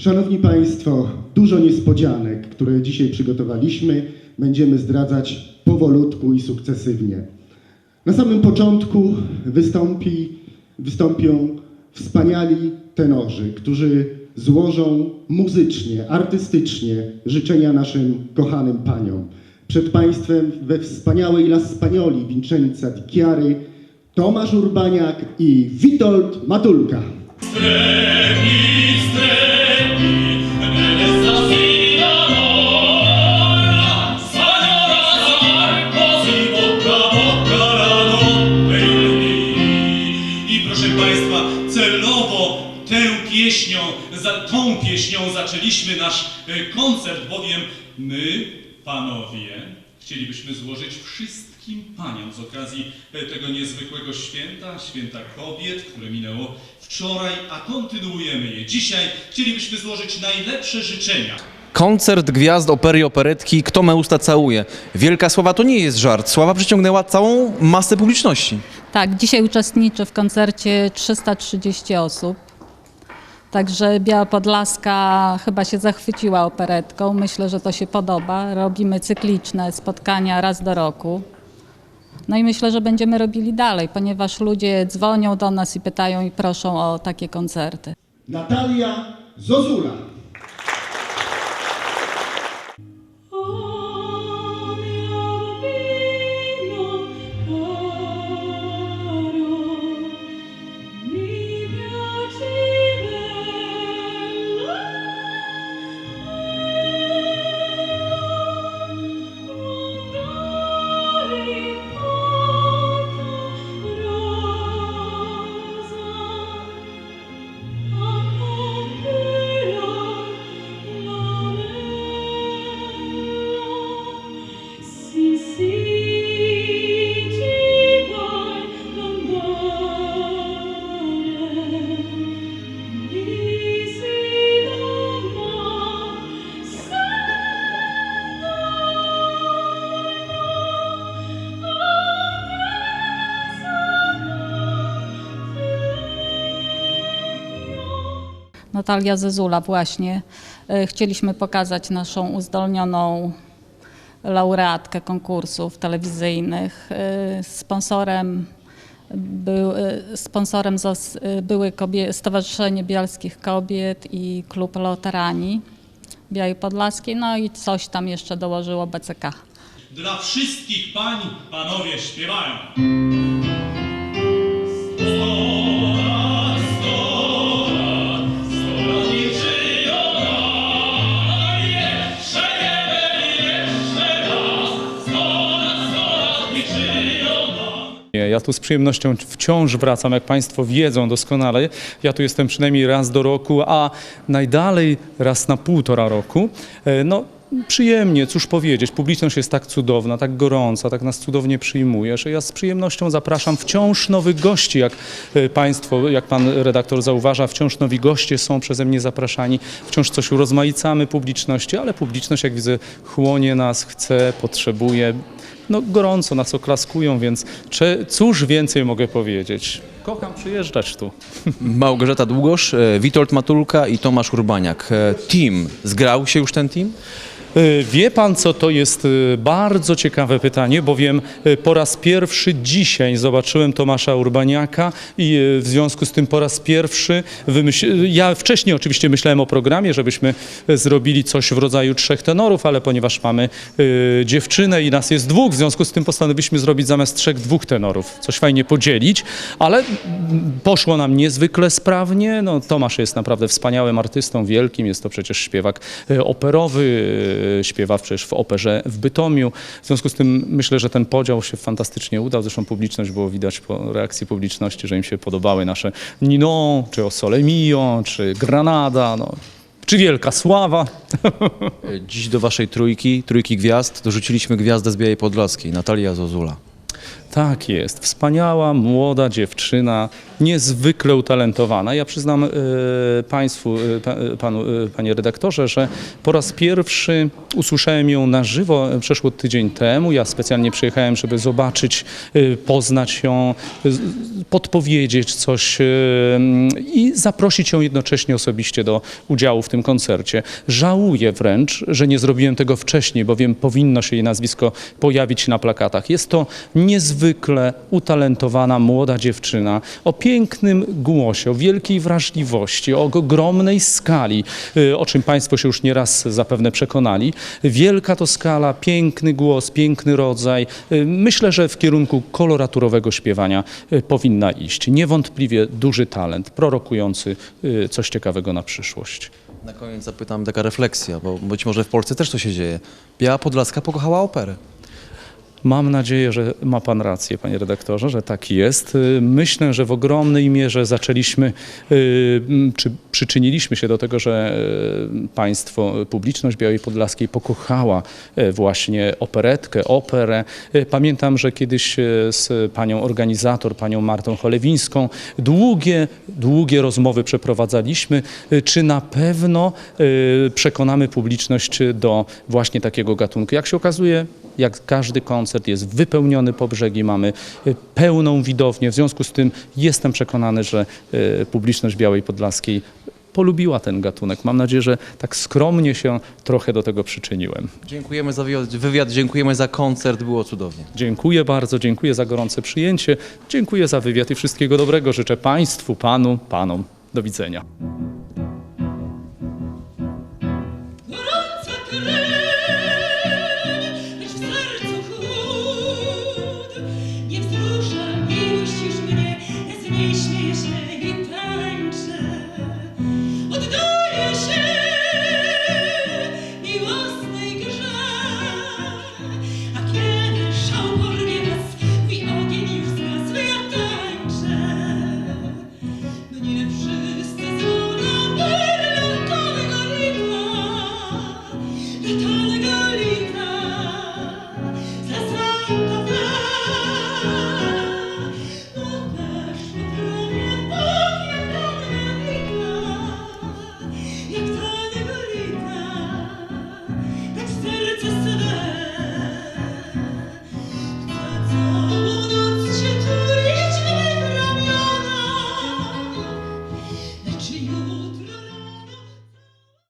Szanowni Państwo, dużo niespodzianek, które dzisiaj przygotowaliśmy, będziemy zdradzać powolutku i sukcesywnie. Na samym początku wystąpi, wystąpią wspaniali tenorzy, którzy złożą muzycznie, artystycznie życzenia naszym kochanym paniom. Przed Państwem we wspaniałej La Spagnoli Vincenza di Chiari Tomasz Urbaniak i Witold Matulka. Celowo tę pieśnią, tą pieśnią zaczęliśmy nasz e, koncert, bowiem my, panowie, chcielibyśmy złożyć wszystkim paniom z okazji e, tego niezwykłego święta, święta kobiet, które minęło wczoraj, a kontynuujemy je dzisiaj. Chcielibyśmy złożyć najlepsze życzenia. Koncert gwiazd opery operetki Kto me usta całuje. Wielka sława to nie jest żart. Sława przyciągnęła całą masę publiczności. Tak, dzisiaj uczestniczy w koncercie 330 osób. Także Biała Podlaska chyba się zachwyciła operetką. Myślę, że to się podoba. Robimy cykliczne spotkania raz do roku. No i myślę, że będziemy robili dalej, ponieważ ludzie dzwonią do nas i pytają i proszą o takie koncerty. Natalia Zozula. Natalia Zezula właśnie. E, Chcieliśmy pokazać naszą uzdolnioną laureatkę konkursów telewizyjnych. E, Sponsorem, był, e, sponsorem były Stowarzyszenie Bielskich Kobiet i Klub Loterani Białej Podlaskiej, no i coś tam jeszcze dołożyło BCK. Dla wszystkich pań panowie śpiewają. Ja tu z przyjemnością wciąż wracam, jak Państwo wiedzą doskonale. Ja tu jestem przynajmniej raz do roku, a najdalej raz na półtora roku. E, No, przyjemnie, cóż powiedzieć, publiczność jest tak cudowna, tak gorąca, tak nas cudownie przyjmuje, że ja z przyjemnością zapraszam wciąż nowych gości, jak e, Państwo, jak Pan redaktor zauważa, wciąż nowi goście są przeze mnie zapraszani, wciąż coś urozmaicamy publiczności, ale publiczność, jak widzę, chłonie nas, chce, potrzebuje, no gorąco nas oklaskują, więc cze, cóż więcej mogę powiedzieć? Kocham przyjeżdżać tu. Małgorzata Długosz, e, Witold Matulka i Tomasz Urbaniak. E, Team. Zgrał się już ten team? E, Wie pan, co to jest e, bardzo ciekawe pytanie, bowiem e, po raz pierwszy dzisiaj zobaczyłem Tomasza Urbaniaka i w związku z tym po raz pierwszy wymyśl... ja wcześniej oczywiście myślałem o programie, żebyśmy zrobili coś w rodzaju trzech tenorów, ale ponieważ mamy dziewczynę i nas jest dwóch, w związku z tym postanowiliśmy zrobić zamiast trzech dwóch tenorów, coś fajnie podzielić, ale poszło nam niezwykle sprawnie. No, Tomasz jest naprawdę wspaniałym artystą, wielkim, jest to przecież śpiewak operowy, śpiewa przecież w operze w Bytomiu. W związku z tym myślę, że ten podział się fantastycznie udał. Zresztą publiczność było widać po reakcji publiczności, że im się podobały nasze Nino, czy O Sole Mio, czy Granada, no, czy Wielka Sława. Dziś do waszej trójki, trójki gwiazd, dorzuciliśmy gwiazdę z Białej Podlaskiej, Natalia Zozula. Tak jest, wspaniała, młoda dziewczyna, niezwykle utalentowana. Ja przyznam e, Państwu, pa, e, panu, e, panie redaktorze, że po raz pierwszy usłyszałem ją na żywo przeszło tydzień temu. Ja specjalnie przyjechałem, żeby zobaczyć, e, poznać ją, z- podpowiedzieć coś e, i zaprosić ją jednocześnie osobiście do udziału w tym koncercie. Żałuję wręcz, że nie zrobiłem tego wcześniej, bowiem powinno się jej nazwisko pojawić na plakatach. Jest to niezwykle utalentowana młoda dziewczyna o pięknym głosie, o wielkiej wrażliwości, o ogromnej skali, y, o czym Państwo się już nieraz zapewne przekonali. Wielka to skala, piękny głos, piękny rodzaj. Y, Myślę, że w kierunku koloraturowego śpiewania y, powinna iść. Niewątpliwie duży talent, prorokujący coś ciekawego na przyszłość. Na koniec zapytam taka refleksja, bo być może w Polsce też to się dzieje. Biała Podlaska pokochała operę. Mam nadzieję, że ma Pan rację, Panie redaktorze, że tak jest. Y, Myślę, że w ogromnej mierze zaczęliśmy, y, czy przyczyniliśmy się do tego, że y, państwo, publiczność Białej Podlaskiej pokochała właśnie operetkę, operę. Pamiętam, że kiedyś z panią organizator, panią Martą Cholewińską, długie, długie rozmowy przeprowadzaliśmy, czy na pewno przekonamy publiczność do właśnie takiego gatunku. Jak się okazuje, jak każdy koncert jest wypełniony po brzegi, mamy y, pełną widownię. W związku z tym jestem przekonany, że y, publiczność Białej Podlaskiej polubiła ten gatunek. Mam nadzieję, że tak skromnie się trochę do tego przyczyniłem. Dziękujemy za wywiad, wywiad, dziękujemy za koncert, było cudownie. Dziękuję bardzo, dziękuję za gorące przyjęcie, dziękuję za wywiad i wszystkiego dobrego. Życzę Państwu, Panu, Panom. Do widzenia.